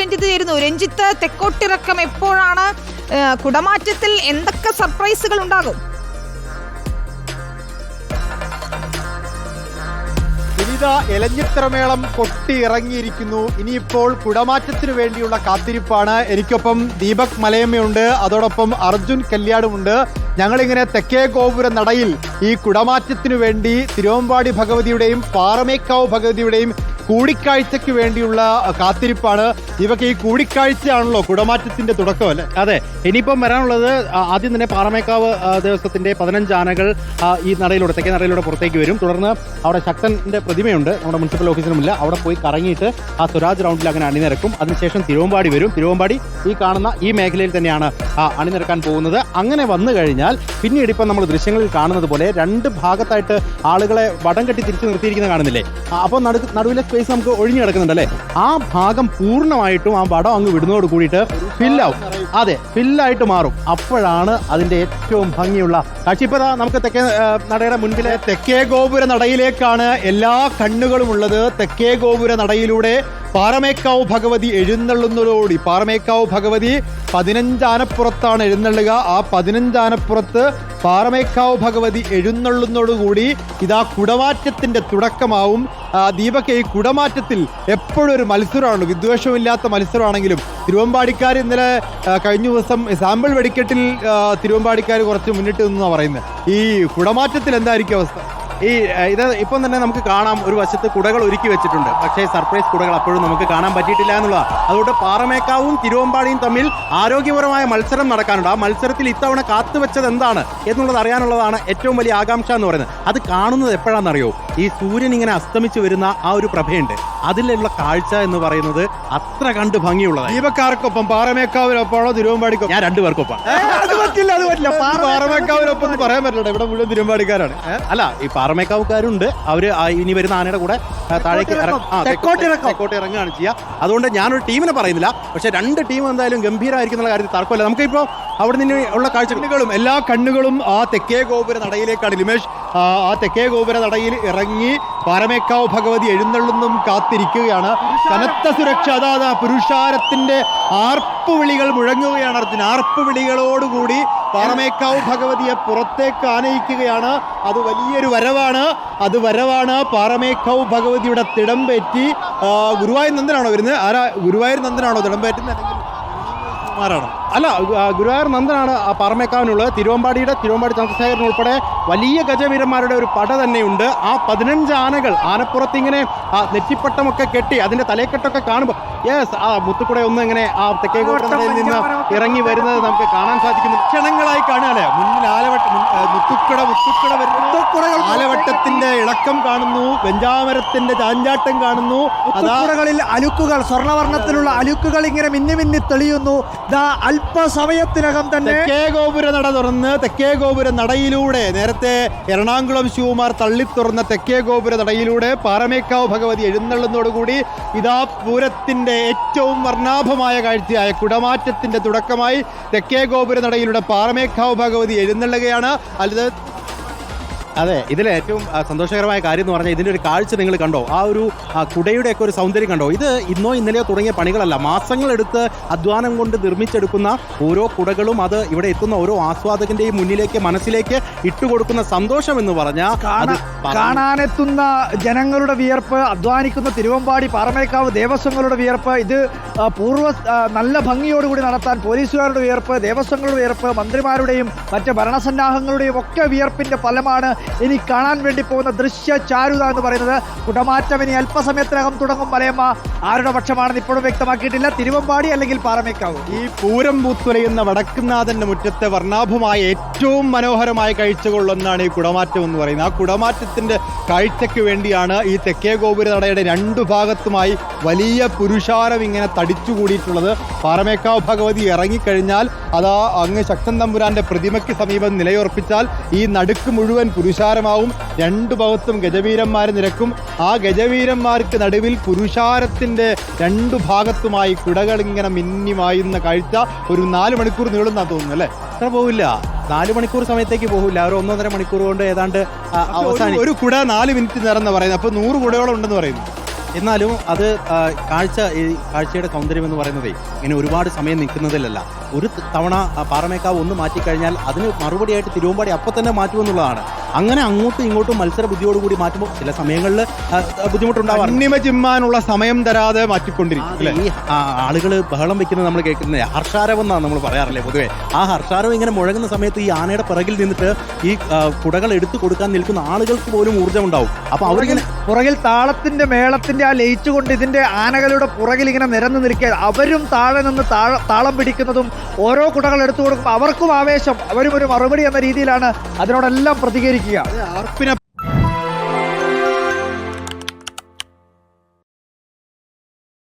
രഞ്ജിത്ത് ചേരുന്നു രഞ്ജിത്ത് തെക്കോട്ടിറക്കം എപ്പോഴാണ് കുടമാറ്റത്തിൽ എന്തൊക്കെ സർപ്രൈസുകൾ ഉണ്ടാകും? വിവിധ എലഞ്ഞിത്രമേളം കൊട്ടി ഇറങ്ങിയിരിക്കുന്നു ഇനിയിപ്പോൾ കുടമാറ്റത്തിനു വേണ്ടിയുള്ള കാത്തിരിപ്പാണ്. എനിക്കൊപ്പം ദീപക് മലയമ്മയുണ്ട്. അതോടൊപ്പം അർജുൻ കല്യാണുമുണ്ട്. ഞങ്ങളിങ്ങനെ തെക്കേ ഗോപുര നടയിൽ ഈ കുടമാറ്റത്തിനു വേണ്ടി തിരുവമ്പാടി ഭഗവതിയുടെയും പാറമേക്കാവ് ഭഗവതിയുടെയും കൂടിക്കാഴ്ചയ്ക്ക് വേണ്ടിയുള്ള കാത്തിരിപ്പാണ്. ഇവക്ക് ഈ കൂടിക്കാഴ്ചയാണല്ലോ കുടമാറ്റത്തിന്റെ തുടക്കം അല്ലേ? അതെ ഇനിയിപ്പം വരാനുള്ളത് ആദ്യം തന്നെ പാറമേക്കാവ് ദിവസത്തിന്റെ പതിനഞ്ച് ആനകൾ ഈ നടയിലൂടെ തെക്കേ നടയിലൂടെ പുറത്തേക്ക് വരും. തുടർന്ന് അവിടെ ശക്തന്റെ പ്രതിമയുണ്ട്. നമ്മുടെ മുനിസിപ്പൽ ഓഫീസിനുമില്ല. അവിടെ പോയി കറങ്ങിയിട്ട് ആ സ്വരാജ് റൗണ്ടിൽ അങ്ങനെ അണിനിരക്കും. അതിനുശേഷം തിരുവമ്പാടി വരും. തിരുവമ്പാടി ഈ കാണുന്ന ഈ മേഖലയിൽ തന്നെയാണ് അണിനിരക്കാൻ പോകുന്നത്. അങ്ങനെ വന്നു കഴിഞ്ഞാൽ പിന്നീട് ഇപ്പം നമ്മൾ ദൃശ്യങ്ങളിൽ കാണുന്നത് പോലെ രണ്ട് ഭാഗത്തായിട്ട് ആളുകളെ വടം കെട്ടി തിരിച്ചു നിർത്തിയിരിക്കുന്ന കാണുന്നില്ലേ? അപ്പോൾ നടു നടുവിലെ നമുക്ക് ഒഴിഞ്ഞു കിടക്കുന്നുണ്ടല്ലേ ആ ഭാഗം പൂർണമായിട്ടും ആ വടം അങ്ങ് വിടുന്നതോട് കൂടിയിട്ട് ഫില്ലാവും അതെ ഫില്ലായിട്ട് മാറും. അപ്പോഴാണ് അതിന്റെ ഏറ്റവും ഭംഗിയുള്ള കാഴ്ച. ഇപ്പൊ നമുക്ക് തെക്കേ നടയുടെ മുൻപിലെ തെക്കേ ഗോപുര നടയിലേക്കാണ് എല്ലാ കണ്ണുകളും ഉള്ളത്. തെക്കേ ഗോപുര നടയിലൂടെ പാറമേക്കാവ് ഭഗവതി എഴുന്നള്ളുന്നതോടുകൂടി പാറമേക്കാവ് ഭഗവതി പതിനഞ്ചാനപ്പുറത്താണ് എഴുന്നള്ളുക. ആ പതിനഞ്ചാനപ്പുറത്ത് പാറമേക്കാവ് ഭഗവതി എഴുന്നള്ളുന്നതോടുകൂടി ഇതാ കുടമാറ്റത്തിന്റെ തുടക്കമാവും. ആ, ദീപക് ഈ കുടമാറ്റത്തിൽ എപ്പോഴും ഒരു മത്സരമാണ്? വിദ്വേഷമില്ലാത്ത മത്സരമാണെങ്കിലും തിരുവമ്പാടിക്കാർ ഇന്നലെ കഴിഞ്ഞ ദിവസം സാമ്പിൾ വെടിക്കെട്ടിൽ തിരുവമ്പാടിക്കാർ കുറച്ച് മുന്നിട്ട് നിന്നാണ് പറയുന്നത്. ഈ കുടമാറ്റത്തിൽ എന്തായിരിക്കും അവസ്ഥ? ഈ ഇത് ഇപ്പം തന്നെ നമുക്ക് കാണാം ഒരു വശത്ത് കുടകൾ ഒരുക്കി വെച്ചിട്ടുണ്ട്. പക്ഷേ സർപ്രൈസ് കുടകൾ അപ്പോഴും നമുക്ക് കാണാൻ പറ്റിയിട്ടില്ല എന്നുള്ളതാണ് അതുകൊണ്ട് പാറമേക്കാവും തിരുവമ്പാടിയും തമ്മിൽ ആരോഗ്യപരമായ മത്സരം നടക്കാനുണ്ട്. ആ മത്സരത്തിൽ ഇത്തവണ കാത്തുവെച്ചത് എന്താണ് എന്നുള്ളത് അറിയാനുള്ളതാണ് ഏറ്റവും വലിയ ആകാംക്ഷ എന്ന് പറയുന്നത്. അത് കാണുന്നത് എപ്പോഴാണെന്നറിയോ? ഈ സൂര്യൻ ഇങ്ങനെ അസ്തമിച്ചു വരുന്ന ആ ഒരു പ്രഭയുണ്ട്. അതിലുള്ള കാഴ്ച എന്ന് പറയുന്നത് അത്ര കണ്ട് ഭംഗിയുള്ളതാണ് ദീപക്കാർക്കൊപ്പം പാറമേക്കാവിനൊപ്പമാണോ തിരുവമ്പാടിക്കൊപ്പം? ഞാൻ രണ്ടുപേർക്കൊപ്പം അത് പറ്റില്ല അത് പറ്റില്ല. പാറമേക്കാവിനൊപ്പം എന്ന് പറയാൻ പറ്റില്ല ഇവിടെ മുഴുവൻ തിരുവമ്പാടിക്കാരാണ്. അല്ല ഈ പാറമേക്കാവുകാരുണ്ട്. അവർ ഇനി വരുന്ന ആനയുടെ കൂടെ താഴേക്ക്. തെക്കോട്ട് ഇറങ്ങുകയാണ് ചെയ്യുക അതുകൊണ്ട് ഞാനൊരു ടീമിനെ പറയുന്നില്ല. പക്ഷെ രണ്ട് ടീം എന്തായാലും ഗംഭീരമായിരിക്കും എന്നുള്ള കാര്യത്തിൽ തർക്കമില്ല. നമുക്കിപ്പോ അവിടെ നിന്ന് ഉള്ള കാഴ്ചകളും എല്ലാ കണ്ണുകളും ആ തെക്കേ ഗോപുര നടയിലേക്കാണ് ലിമേഷ്. ആ, തെക്കേ ഗോപുര നടയിൽ ഇറങ്ങി പാരമേക്കാവ് ഭഗവതി എഴുന്നള്ളുന്നും കാത്തിരിക്കുകയാണ്. കനത്ത സുരക്ഷ അതാ പുരുഷാരത്തിന്റെ ആർപ്പ് വിളികൾ മുഴങ്ങുകയാണ് അർജുൻ. ആർപ്പ് വിളികളോടുകൂടി പാറമേക്കാവ് ഭഗവതിയെ പുറത്തേക്ക് ആനയിക്കുകയാണ്. അത് വലിയൊരു വരവാണ്. അത് വരവാണ് പാറമേക്കാവ് ഭഗവതിയുടെ ആ, ഗുരുവായൂർ നന്ദനാണോ വരുന്നത്? ആരാ ഗുരുവായൂർ നന്ദനാണോ തിടമ്പേറ്റുന്നത് അല്ലെങ്കിൽ ആരാണോ അല്ല ഗുരുവായൂർ നന്ദനാണ് ആ പറമേക്കാവിനുള്ളത്. തിരുവമ്പാടിയുടെ തിരുവമ്പാടി ചന്ദ്രശേഖരൻ ഉൾപ്പെടെ വലിയ ഗജവീരന്മാരുടെ ഒരു പട തന്നെയുണ്ട്. ആ പതിനഞ്ച് ആനകൾ ആനപ്പുറത്ത് ഇങ്ങനെ ആ നെറ്റിപ്പട്ടമൊക്കെ കെട്ടി അതിന്റെ തലക്കെട്ടൊക്കെ കാണുമ്പോൾ യെസ് ആ മുത്തുക്കുടെ ഒന്ന് ഇങ്ങനെ ആ തെക്കേ കോട്ടയിൽ നിന്ന് ഇറങ്ങി വരുന്നത് നമുക്ക് കാണാൻ സാധിക്കുന്നു. ക്ഷണങ്ങളായി കാണുകയല്ലേ മുന്നിൽ ആലവട്ട മുത്തുക്കുട മുത്തുക്കുട മുത്തുക്കട മുത്തുക്കട വരുന്നു. ആലവട്ടത്തിന്റെ ഇളക്കം കാണുന്നു. വെഞ്ചാമരത്തിന്റെ ചാഞ്ചാട്ടം കാണുന്നു. അതാറുകളിൽ മുത്തുക്കുടകളിൽ അലുക്കുകൾ സ്വർണവർണത്തിലുള്ള അലുക്കുകൾ ഇങ്ങനെ മിന്നി മിന്നി തെളിയുന്നു. ദാ അല്പസമയത്തിനകം തന്നെ തെക്കേ ഗോപുര നട തുറന്ന് തെക്കേ ഗോപുര നടയിലൂടെ നേരത്തെ എറണാകുളം ശിവകുമാർ തള്ളി തുറന്ന തെക്കേ ഗോപുര നടയിലൂടെ പാറമേക്കാവ് ഭഗവതി എഴുന്നള്ളുന്നതോടുകൂടി ഇതാ പൂരത്തിന്റെ ഏറ്റവും വർണാഭമായ കാഴ്ചയായ കുടമാറ്റത്തിന്റെ തുടക്കമായി തെക്കേ ഗോപുര നടയിലൂടെ പാറമേക്കാവ് ഭഗവതി എഴുന്നള്ളുകയാണ്. അല്ലത് അതെ ഇതിലെ ഏറ്റവും സന്തോഷകരമായ കാര്യം എന്ന് പറഞ്ഞാൽ ഇതിന്റെ ഒരു കാഴ്ച നിങ്ങൾ കണ്ടോ? ആ ഒരു കുടയുടെ ഒക്കെ ഒരു സൗന്ദര്യം കണ്ടോ? ഇത് ഇന്നോ ഇന്നലെയോ തുടങ്ങിയ പണികളല്ല. മാസങ്ങളെടുത്ത് അധ്വാനം കൊണ്ട് നിർമ്മിച്ചെടുക്കുന്ന ഓരോ കുടകളും അത് ഇവിടെ എത്തുന്ന ഓരോ ആസ്വാദകന്റെയും മുന്നിലേക്ക് മനസ്സിലേക്ക് ഇട്ടുകൊടുക്കുന്ന സന്തോഷം എന്ന് പറഞ്ഞാൽ കാണാനെത്തുന്ന ജനങ്ങളുടെ വിയർപ്പ് അധ്വാനിക്കുന്ന തിരുവമ്പാടി പാറമേക്കാവ് ദേവസ്വങ്ങളുടെ വിയർപ്പ് ഇത് പൂർവ നല്ല ഭംഗിയോടുകൂടി നടത്താൻ പോലീസുകാരുടെ വിയർപ്പ് ദേവസ്വങ്ങളുടെ വിയർപ്പ് മന്ത്രിമാരുടെയും മറ്റ് ഭരണസന്നാഹങ്ങളുടെയും ഒക്കെ വിയർപ്പിന്റെ ഫലമാണ് ഇനി കാണാൻ വേണ്ടി പോകുന്ന ദൃശ്യ ചാരുത എന്ന് പറയുന്നത് കുടമാറ്റം ഇനി അല്പസമയത്തിനകം തുടങ്ങും മലയമ്മ. ആരുടെ പക്ഷമാണെന്ന് ഇപ്പോഴും വ്യക്തമാക്കിയിട്ടില്ല. തിരുവമ്പാടി അല്ലെങ്കിൽ പാറമേക്കാവ്. ഈ പൂരം പൂത്തുലയുന്ന വടക്കുന്നാഥന്റെ മുറ്റത്തെ വർണാഭമായ ഏറ്റവും മനോഹരമായ കാഴ്ചകളിലൊന്നാണ് ഈ കുടമാറ്റം എന്ന് പറയുന്നത്. ആ കുടമാറ്റത്തിന്റെ കാഴ്ചയ്ക്ക് വേണ്ടിയാണ് ഈ തെക്കേ ഗോപുര നടയുടെ രണ്ടു ഭാഗത്തുമായി വലിയ പുരുഷാരം ഇങ്ങനെ തടിച്ചുകൂടിയിട്ടുള്ളത്. പാറമേക്കാവ് ഭഗവതി ഇറങ്ങിക്കഴിഞ്ഞാൽ അതാ അങ്ങ് ശക്തൻ തമ്പുരാന്റെ പ്രതിമയ്ക്ക് സമീപം നിലയുറപ്പിച്ചാൽ ഈ നടുക്ക് മുഴുവൻ പുരുഷാരമാവും രണ്ടു ഭാഗത്തും ഗജവീരന്മാർ നിരക്കും. ആ ഗജവീരന്മാർക്ക് നടുവിൽ പുരുഷാരത്തിന്റെ രണ്ടു ഭാഗത്തുമായി കുടകളിങ്ങനെ മിന്നിമായുന്ന കാഴ്ച ഒരു നാല് മണിക്കൂർ നീളുന്നാ തോന്നുന്നു അല്ലേ? അത്ര പോവില്ല. നാല് മണിക്കൂർ സമയത്തേക്ക് പോകില്ല ഒരു ഒന്നൊന്നര മണിക്കൂർ കൊണ്ട് ഏതാണ്ട് അവസാനം ഒരു- കുട നാല് മിനിറ്റ് നേരം എന്ന് പറയുന്നത്. അപ്പോൾ നൂറ് കുടയോളം ഉണ്ടെന്ന് പറയുന്നു. എന്നാലും അത് കാഴ്ച ഈ കാഴ്ചയുടെ സൗന്ദര്യം എന്ന് പറയുന്നതേ ഇങ്ങനെ ഒരുപാട് സമയം നിൽക്കുന്നതിലല്ല. ഒരു തവണ പാറമേക്കാവ് ഒന്ന് മാറ്റിക്കഴിഞ്ഞാൽ അതിന് മറുപടിയായിട്ട് തിരുവമ്പാടി അപ്പം തന്നെ മാറ്റുമെന്നുള്ളതാണ്. അങ്ങനെ അങ്ങോട്ടും ഇങ്ങോട്ടും മത്സര ബുദ്ധിയോടുകൂടി മാറ്റുമ്പോൾ ചില സമയങ്ങളിൽ ബുദ്ധിമുട്ടുണ്ടാവാറുണ്ട്. അന്യമ ചിമ്മാനുള്ള സമയം തരാതെ മാറ്റിക്കൊണ്ടിരിക്കും അല്ലേ? ഈ ആളുകൾ ബഹളം വെക്കുന്നത് നമ്മൾ കേൾക്കുന്നത് ഹർഷാരവം എന്നാണ് നമ്മൾ പറയാറില്ലേ പൊതുവേ. ആ ഹർഷാരവം ഇങ്ങനെ മുഴങ്ങുന്ന സമയത്ത് ഈ ആനയുടെ പിറകിൽ നിന്നിട്ട് ഈ കുടകൾ എടുത്തു കൊടുക്കാൻ നിൽക്കുന്ന ആളുകൾക്ക് പോലും ഊർജം ഉണ്ടാവും അപ്പൊ അവരിങ്ങനെ പുറകിൽ താളത്തിന്റെ മേളത്തിന്റെ ആ ലയിച്ചുകൊണ്ട് ഇതിന്റെ ആനകളുടെ പുറകിൽ ഇങ്ങനെ നിരന്നു നിൽക്കുക അവരും താഴെ നിന്ന് താഴ താളം പിടിക്കുന്നതും ഓരോ കുടകൾ എടുത്തു കൊടുക്കുമ്പോൾ അവർക്കും ആവേശം. അവരും ഒരു മറുപടി എന്ന രീതിയിലാണ് അതിനോടെല്ലാം പ്രതികരിക്കുക. ആർപ്പിനെ